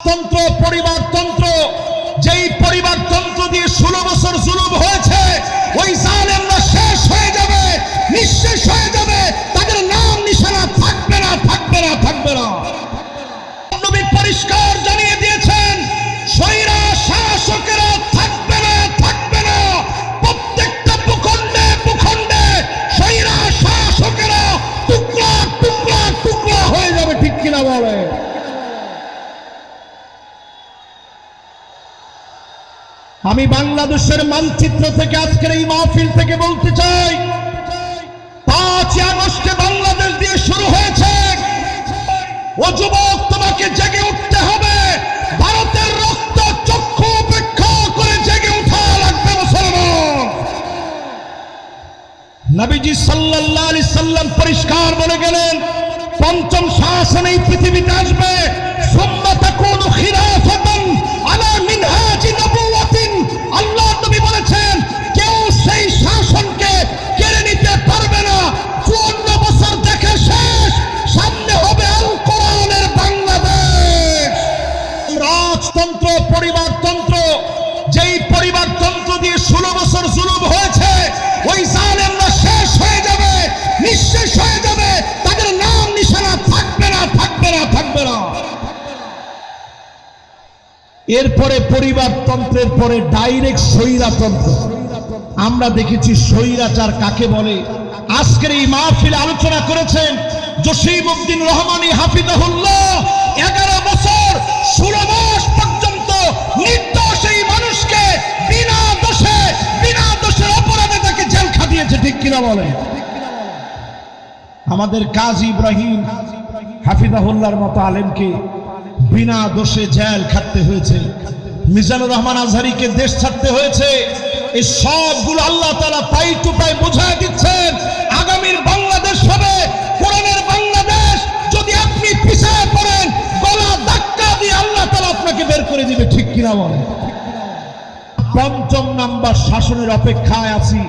তন্ত্র পরিবারতন্ত্র আমি বাংলাদেশের মানচিত্র থেকে আজকের এই মাহফিল থেকে বলতে চাই পাঁচই আগস্টে বাংলাদেশ দিয়ে শুরু হয়েছে। ও যুবক, তোমাকে জেগে উঠতে হবে। ভারতের রক্ত চক্ষু উপেক্ষা করে জেগে উঠা লাগবে মুসলমান। নবীজি সাল্লাল্লাহু আলাইহি সাল্লাম পরিষ্কার বলে গেলেন, পঞ্চম শাসন এই পৃথিবীতে আসবে। এরপরে পরিবারতন্ত্রের পরে ডাইরেক্ট স্বৈরাতন্ত্র। আমরা দেখেছি স্বৈরাচার কাকে বলে? আজকের এই মাহফিল আলোচনা করেছেন জসিম উদ্দিন রহমানী হাফিজাহুল্লাহ। এগারো বছর, ষোলো মাস পর্যন্ত নির্দোষ এই মানুষকে বিনা দোষে, বিনা দোষের অপরাধে তাকে জেল খাটিয়েছে, ঠিক কিনা বলে আমাদের কাজী ইব্রাহিম হাফিজাহুল্লাহর মতো আলেমকে বিনা দোষে জেল খাটতে হয়েছে। মিজানুর রহমান আজহারিকে দেশ ছাড়তে হয়েছে। এই সবগুলো আল্লাহ তালা পাই টু পাই বোঝায় দিচ্ছেন। আগামীর বাংলাদেশ হবে, কোরআনের বাংলাদেশ। যদি আপনি পিছায় পড়েন, গলা ধাক্কা দিয়ে আল্লাহ তালা আপনাকে বের করে দিবে, ঠিক কিনা বলেন? পঞ্চম নাম্বার শাসনের অপেক্ষায় আছি।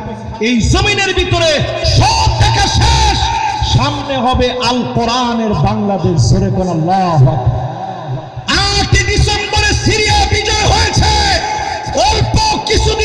এই জমিনের ভিতরে সব দেখা শেষ। সামনে হবে আল কোরআনের বাংলাদেশ, জোরে কোন আল্লাহ অল্প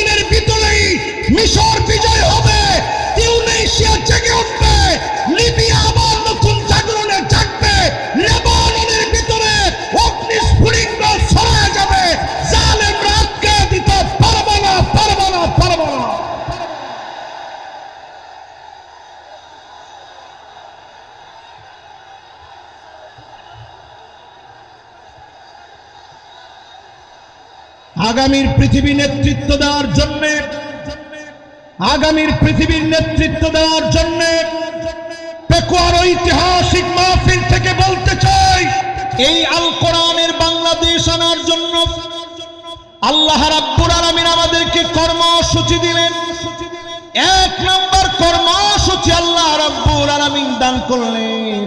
আগামীর পৃথিবীর নেতৃত্ব দেওয়ার জন্য পেকুয়ার ঐতিহাসিক মাহফিল থেকে বলতে চাই, এই আল কোরআনের বাংলাদেশ আনার জন্য আল্লাহ রাব্বুর আলামিন আমাদেরকে কর্মসূচি দিলেন। এক নম্বর কর্মসূচি আল্লাহ রাব্বুর আলামিন দান করলেন।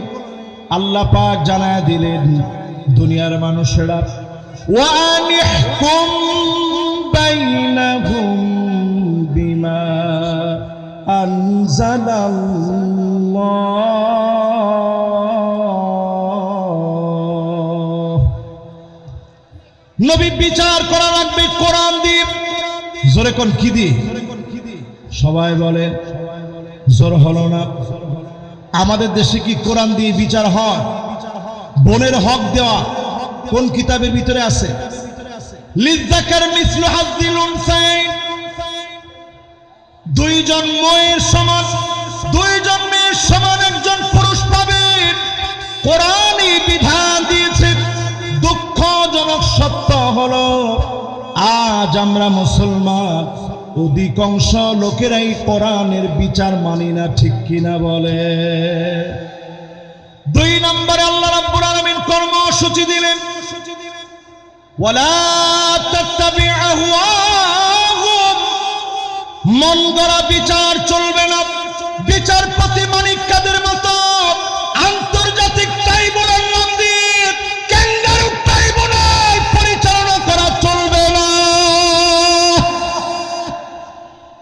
আল্লাহ পাক জানায় দিলেন, দুনিয়ার মানুষেরা ওয়ানিহকুম বাইনাহুম بينهم بما أنزل الله নবী বিচার করা লাগবে কোরআন দিয়ে জোরে কোন কি দিয়ে সবাই বলে জোর হলো না আমাদের দেশে কি কোরআন দিয়ে বিচার হয় বোনের হক দেওয়া কোন কিতাবের ভিতরে আছে লিজাকার মিসলু হাজ্জিল উনসাইন দুইজন মেয়ের সমান দুইজন মেয়ের সমান একজন পুরুষ পাবে। কোরআন এই বিধান দিয়েছে, দুঃখজনক সত্য আজ আমরা মুসলমান, অধিকাংশ লোকেরাই কোরআনের বিচার মানি না, ঠিক কিনা বলে। দুই নম্বরে আল্লাহ রাব্বুল আলামিন কর্মসূচি দিলেন। ওয়ালা তাত্তাবি আহওয়াহুম মন গড়া বিচার চলবে না বিচারপতি মানিক কাদের মতো আন্তর্জাতিক ট্রাইব্যুনাল নাম দিয়ে ক্যাঙ্গারু ট্রাইব্যুনাল পরিচালনা করা চলবে না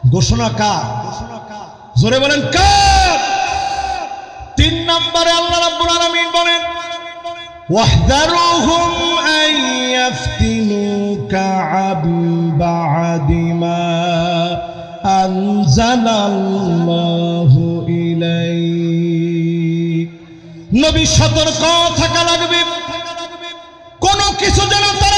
ঘোষণা কার জোরে বলেন কার তিন নম্বরে আল্লাহ রাব্বুল আলামিন বলেন ওয়াহদারুহুম আন يفتنوك عن بعد ما নবী সতর্ক থাকা লাগবে। কোন কিছু যেন তার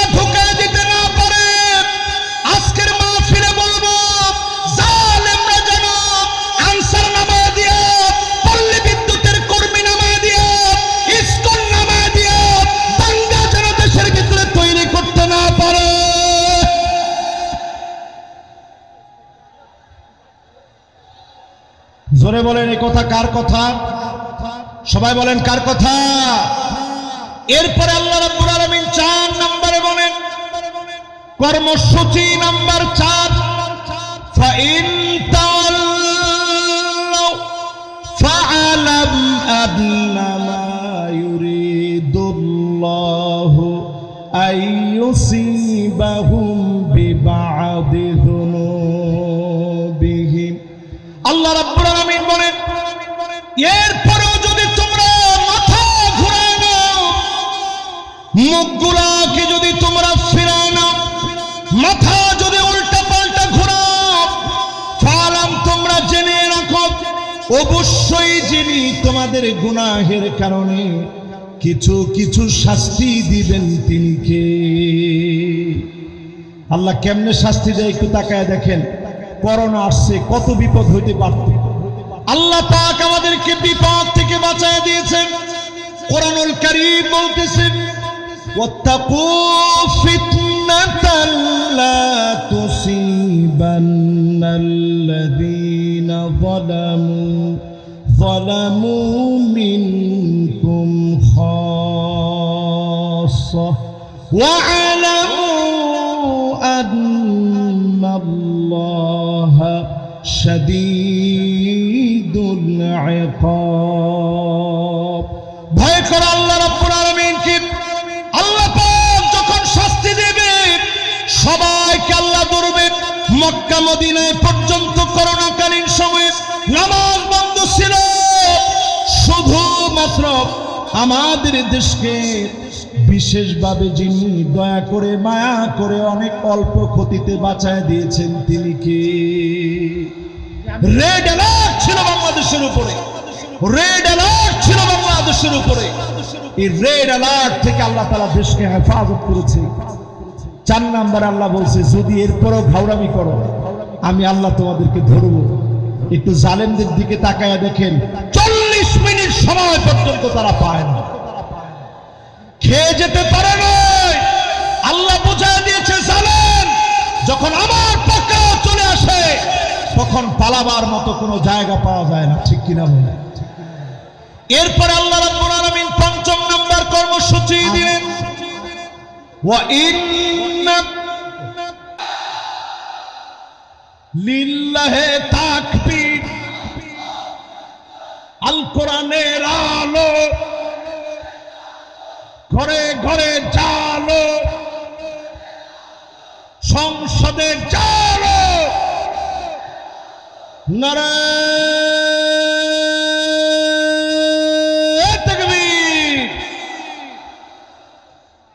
জোরে বলেন এই কথা কার কথা সবাই বলেন কার কথা এরপরে আল্লাহ রাব্বুল আলামিন চার নম্বরে বলেন কর্মসূচি নাম্বার চার فإن تولوا فاعلم أنما يريد الله أن يصيبهم ببعض এরপরেও যদি তোমরা মাথা ঘুরায় মুখগুলাকে যদি তোমরা ফিরায় মাথা যদি উল্টা পাল্টা তোমরা জেনে রাখো, অবশ্যই তোমাদের গুনাহের কারণে কিছু কিছু শাস্তি দিবেন তিনি কে? আল্লাহ কেমনে শাস্তি দেয় একটু তাকায় দেখেন। করোনা আসছে, কত বিপদ হইতে পারত। আল্লাহ পাক আমাদেরকে বিপদ থেকে বাঁচায় দিয়েছেন কোরআনুল কারীম বলতেছেন واتقوا فتنة لا تصيبن الذين ظلموا ظلموا منكم خاصة واعلموا মক্কা মদিনায় পর্যন্ত করোনাকালীন সময়ে নামাজ বন্ধ ছিল। শুধুমাত্র আমাদের দেশকে বিশেষভাবে যিনি দয়া করে, মায়া করে, অনেক অল্প ক্ষতিতে বাঁচায় দিয়েছেন, তিনি কে? রেড অ্যালার্ট ছিল বাংলাদেশের উপরে। রেড অ্যালার্ট ছিল বাংলাদেশের উপরে। এই রেড অ্যালার্ট থেকে আল্লাহ তালা দেশকে হেফাজত করেছে। চার নাম্বার আল্লাহ বলছে, যদি এরপরও ঘাউরামি করো। আমি আল্লাহ তোমাদেরকে ধরবো। একটু জালেমদের দিকে তাকায়া দেখেন, চল্লিশ মিনিট সময় পর্যন্ত তারা পায় না। খেয়ে যেতে পারে নয় আল্লাহ বোঝায় দিয়েছে, জালেম, যখন আমার পক্ষে চলে আসে, তখন পালাবার মতো কোনো জায়গা পাওয়া যায় না, ঠিক কিনা বলে এরপরে আল্লাহ রাব্বুল আলামিন পঞ্চম নাম্বার কর্মসূচি দিলেন। ওয়া ইন্না লিল্লাহে তাকবীর। আল কোরআনের আলো। ঘরে ঘরে জালো। সংসদে জালো।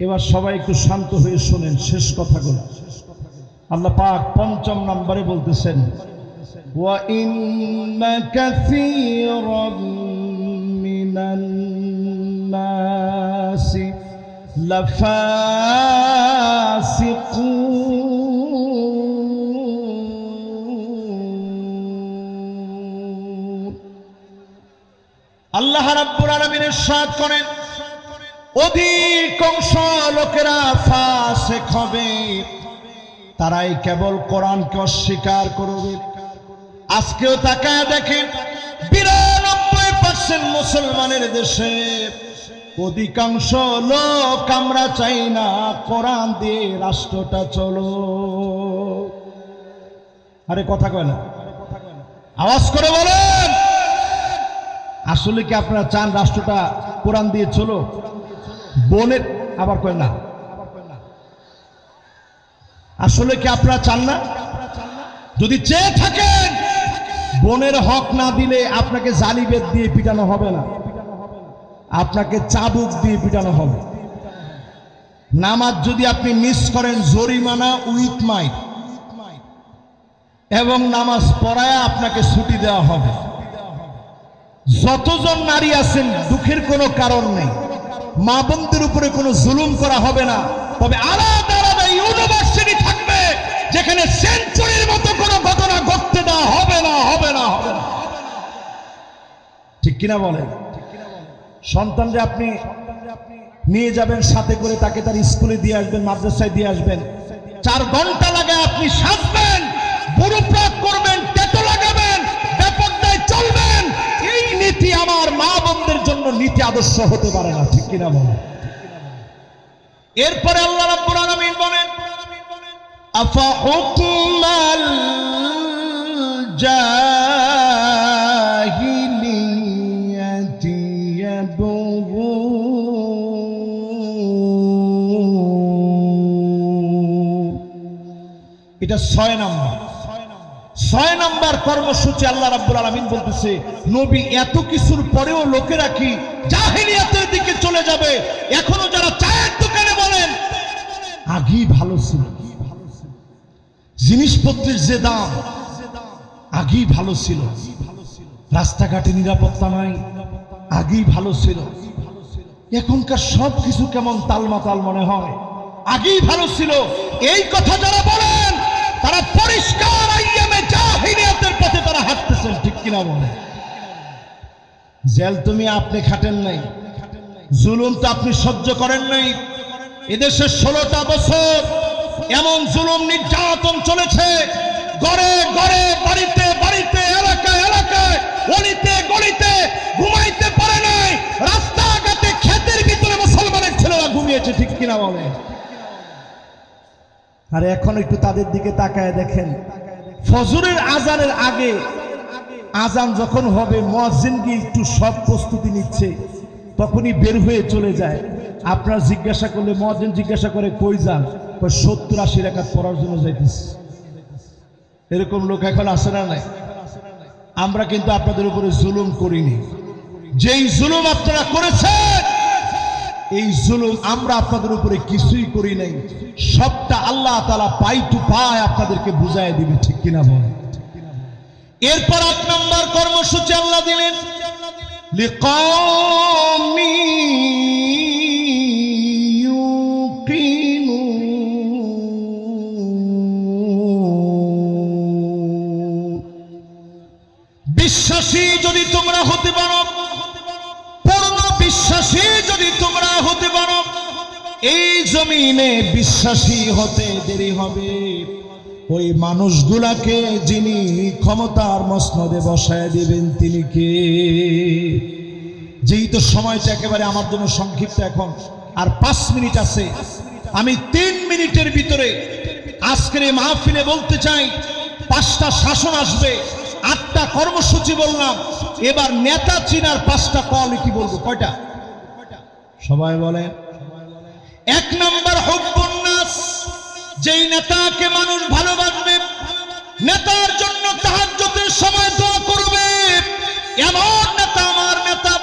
এবার সবাই একটু শান্ত হয়ে শোনেন শেষ কথাগুলো। আল্লাহ পাক পঞ্চম নম্বরে বলতেছেন আল্লাহ রাব্বুর আলমিন সাদ করেন, অধিক অংশ লোকেরা ফাঁসে হবে। তারাই কেবল কোরআনকে অস্বীকার করবে। আজকেও তাকায় দেখেন, বিরানব্বই পার্সেন্ট মুসলমানের দেশে অধিকাংশ লোক আমরা চাই না কোরআন দিয়ে রাষ্ট্রটা চলো আরে কথা কয় না। আওয়াজ করে বলেন। আসলে কি আপনারা চান রাষ্ট্রটা কোরআন দিয়ে চলো বোনের আবার কয় না। আসলে কি আপনারা চান না? যদি চেয়ে থাকেন, বোনের হক না দিলে আপনাকে জালিবেদ দিয়ে পিটানো হবে না। আপনাকে চাবুক দিয়ে পিটানো হবে। নামাজ যদি আপনি মিস করেন, জরিমানা উইথ মাইট। এবং নামাজ পড়ায় আপনাকে ছুটি দেওয়া হবে। যতজন নারী আছেন, দুঃখের কোনো কারণ নেই। মা বোনদের উপরে কোনো জুলুম করা হবে না। তবে আলাদা যেখানে সেঞ্চুরির মতো কোনো ঘটনা ঘটতে দেওয়া হবে না হবে না হবে না। ঠিক কিনা বলেন? সন্তান যে আপনি নিয়ে যাবেন, সাথে করে তাকে তার স্কুলে দিয়ে আসবেন, মাদ্রাসায় দিয়ে আসবেন। চার ঘণ্টা লাগে আপনি সাজবেন, বুড়োপ্রাক করবেন টেটো লাগাবেন ব্যাপারটায় চলবেন। এই নীতি আমার মা বোনদের জন্য নীতি আদর্শ হতে পারে না, ঠিক কিনা বলেন? এরপরে আল্লাহ রাব্বুল আলামিন বলেন হুকমাল জাহিলিয়াতি ইয়াবগুন এটা ছয় নাম্বার। ছয় নাম্বার কর্মসূচি আল্লাহ রাব্বুল আলামিন বলতেছে, নবী এত কিছুর পরেও লোকেরা কি জাহিলিয়াতের দিকে চলে যাবে? এখনও যারা চায়ের দোকানে বলেন, আগেই ভালো ছিল। জিনিসপত্রের যে দাম আগেই ভালো ছিল। রাস্তাঘাটে নিরাপত্তা নাই, আগেই ভালো ছিল। এখনকার সব কিছু কেমন তালমাতাল মনে হয়? আগেই ভালো ছিল। এই কথা যারা বলেন, তারা পরিষ্কার পথে তারা হাঁটতেছেন, ঠিক কিনা বলে জেল তুমি আপনি খাটেন নাই, জুলুম তো আপনি সহ্য করেন নাই। এদেশে ষোলোটা বছর এমন জুলুম নির্যাতন চলেছে। গড়ে গড়ে বাড়িতে বাড়িতে, এলাকায় এলাকায়, অলিতে, গলিতে ঘুমাইতে পারে নাই। রাস্তাঘাটে ক্ষেতের ভিতরে মুসলমানের ছেলেরা ঘুমিয়েছে, ঠিক কিনা বলে? আর এখন একটু তাদের দিকে তাকায় দেখেন। ফজরের আজানের আগে আজান যখন হবে গিয়ে একটু সব প্রস্তুতি নিচ্ছে? তখনই বের হয়ে চলে যায়। আপনার জিজ্ঞাসা করলে মসজিদ জিজ্ঞাসা করে, কই যান? ওই সত্তর আশি রেখাত পড়ার জন্য যাইতেছি। এরকম লোক এখন আসে না নাই? আমরা কিন্তু আপনাদের উপরে জুলুম করিনি। যেই জুলুম আপনারা করেছেন, এই জুলুম আমরা আপনাদের উপরে কিছুই করি নাই। সবটা আল্লাহ তালা পাই টু পায় আপনাদেরকে বুঝাই দিবে, ঠিক কিনা বল এরপর এক নম্বর কর্মসূচি আল্লাহ দিলেন লিকমি যদি তোমরা হতে পারো, পূর্ণ বিশ্বাসী যদি তোমরা হতে পারো, এই জমিনে বিশ্বাসী হতে দেরি হবে। ওই মানুষগুলাকে যিনি ক্ষমতার মসনদে বসায় দিবেন, তিনি কে? যেই তো সময়টা একেবারে আমার জন্য সংক্ষিপ্ত এখন। আর পাঁচ মিনিট আছে। আমি তিন মিনিটের ভিতরে আজকের এই মাহফিলে বলতে চাই, পাঁচটা শাসন আসবে। আটটা কর্মসূচি বললাম, এবার নেতা চিনার পাঁচটা কোয়ালিটি বলব? কয়টা? সবাই বলেন। এক নম্বর হব্বন্যাস যেই নেতাকে মানুষ ভালোবাসবে, নেতার জন্য তাহার তাহাজ্জুদের সময় দোয়া করবে। এমন নেতা আমার নেতা,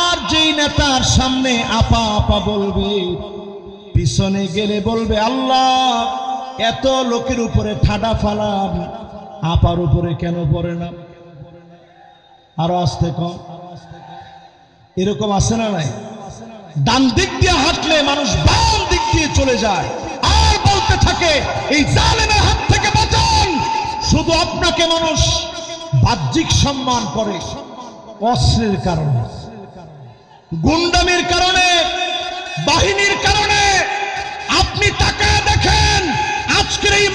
আর যেই নেতার সামনে আপা আপা বলবে, পিছনে গেলে বলবে, আল্লাহ, এত লোকের উপরে ঠাডা ফালাম আপার উপরে কেন পড়ে না? আরও আসতে কম। এরকম আছে না নাই? ডান দিক দিয়ে হাঁটলে মানুষ বাম দিক দিয়ে চলে যায়। আর বলতে থাকে, এই জালেমের হাত থেকে বাঁচান। শুধু আপনাকে মানুষ বাহ্যিক সম্মান করে অস্ত্রের কারণে, গুন্ডামির কারণে, বাহিনীর কারণে। আপনি তাকায় দেখেন, আজকের এই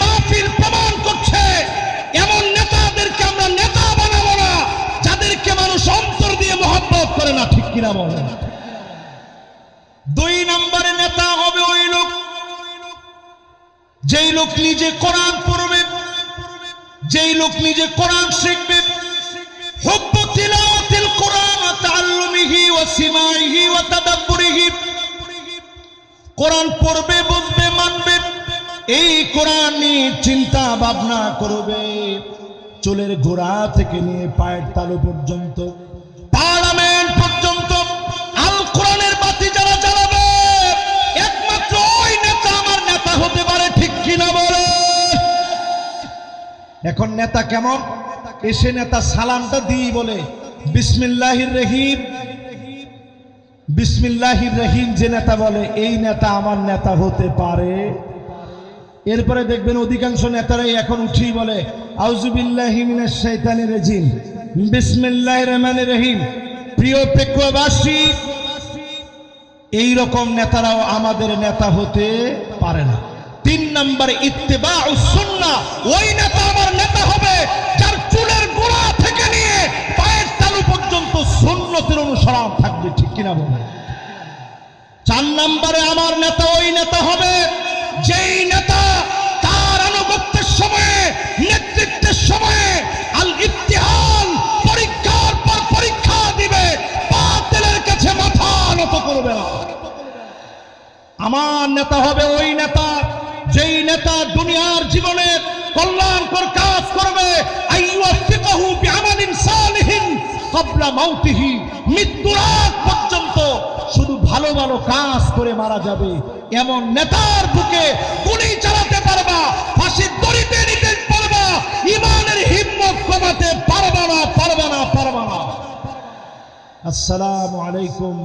কিনা বলেন? দুই নম্বরে নেতা হবে ওই লোক। যেই লোক নিজে কোরআন পড়বে, যেই লোক নিজে কোরআন শিখবে, হুব্বু তিলাওয়াতিল কোরআন তাআল্লুমিহি ওয়া সিমাইহি ওয়া তাদাব্বুরিহি। কোরআন পড়বে, বুঝবে, মানবে, এই কোরআন নিয়ে চিন্তা ভাবনা করবে। চুলের গোড়া থেকে নিয়ে পায়ের তালু পর্যন্ত পার্লামেন্ট এখন নেতা কেমন? এসে নেতা সালামটা দিই বলে, বিসমিল্লাহির রহিম। বিসমিল্লাহির রহিম যে নেতা বলে, এই নেতা আমার নেতা হতে পারে। এরপরে দেখবেন অধিকাংশ নেতারাই এখন উঠেই বলে আউজুবিল্লাহি মিনাশ শাইতানির রাজিম। বিসমিল্লাহির রহমানির রহিম। প্রিয় রকম নেতারাও আমাদের নেতা হতে পারে না। তিন নম্বরে ইত্তেবা সুন্নাহ ওই নেতা আমার নেতা হবে, যার চুলের গোড়া থেকে নিয়ে পায়ের তালু পর্যন্ত সুন্নতের অনুসরণ থাকবে, ঠিক কিনা বলে চার নম্বরে আমার নেতা, ওই নেতা হবে, যেই নেতা তার আনুগত্যের সময়ে, নেতৃত্বের সময়ে আল ইতিহান পরীক্ষার পর পরীক্ষা দিবে বাতিলের কাছে মাথা নত করবে না। আমার নেতা হবে ওই নেতা যেই নেতা দুনিয়ার জীবনে কল্যাণকর কাজ করবে মৃত্যুর আগ পর্যন্ত শুধু ভালো ভালো কাজ করে মারা যাবে। এমন নেতার চালাতে পারবা নিতে পারবা ইমানের পারবা না পারবা না পারবা না। আসসালামু আলাইকুম